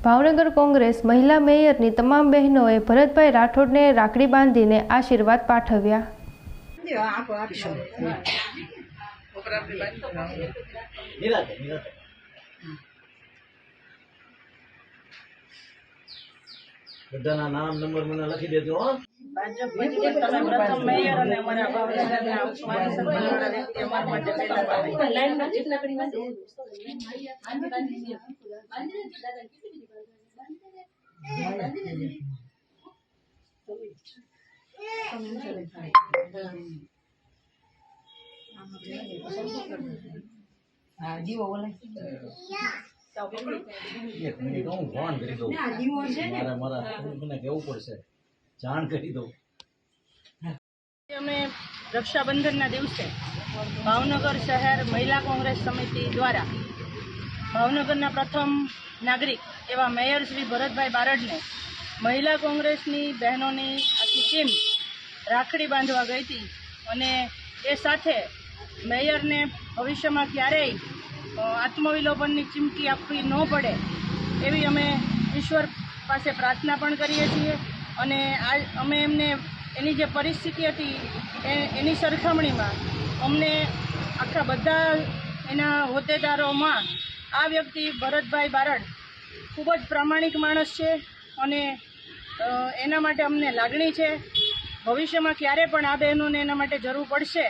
ભાવનગર કોંગ્રેસ મહિલા મેયરની તમામ બહેનોએ ભરતભાઈ રાઠોડને રાખડી બાંધીને આશીર્વાદ પાઠવ્યા. નિરાતે નિરાતે બધાના નામ નંબર મને લખી દેજો ભાજપ પછી તમે પ્રથમ મેયર અને અમારા ભાવનગરના માન સન્માનવાળા વ્યક્તિ અમારા માટે કેવું પડશે જાણ કરી દઉં અમે રક્ષાબંધનના દિવસે ભાવનગર શહેર મહિલા કોંગ્રેસ સમિતિ દ્વારા ભાવનગરના પ્રથમ નાગરિક એવા મેયર શ્રી ભરતભાઈ બારડને મહિલા કોંગ્રેસની બહેનોની આખી ટીમ રાખડી બાંધવા ગઈ હતી અને એ સાથે મેયરને ભવિષ્યમાં ક્યારેય આત્મવિલોપનની ચીમકી આપવી ન પડે એવી અમે ઈશ્વર પાસે પ્રાર્થના પણ કરીએ છીએ અને આ અમે એમને એની જે પરિસ્થિતિ હતી એ, એની સરખામણીમાં અમને આખા બધા એના હોદ્દેદારોમાં આ વ્યક્તિ ભરતભાઈ બારડ ખૂબ જ પ્રામાણિક માણસ છે અને એના માટે અમને લાગણી છે. ભવિષ્યમાં ક્યારે પણ આ બહેનોને એના માટે જરૂર પડશે,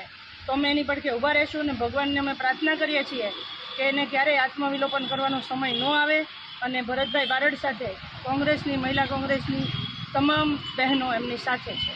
તો અમે એની પડખે ઊભા રહીશું અને ભગવાનને અમે પ્રાર્થના કરીએ છીએ કે એને ક્યારેય આત્મવિલોપન કરવાનો સમય ન આવે અને ભરતભાઈ બારડ સાથે કોંગ્રેસની, મહિલા કોંગ્રેસની તમામ બહેનો એમની સાથે છે.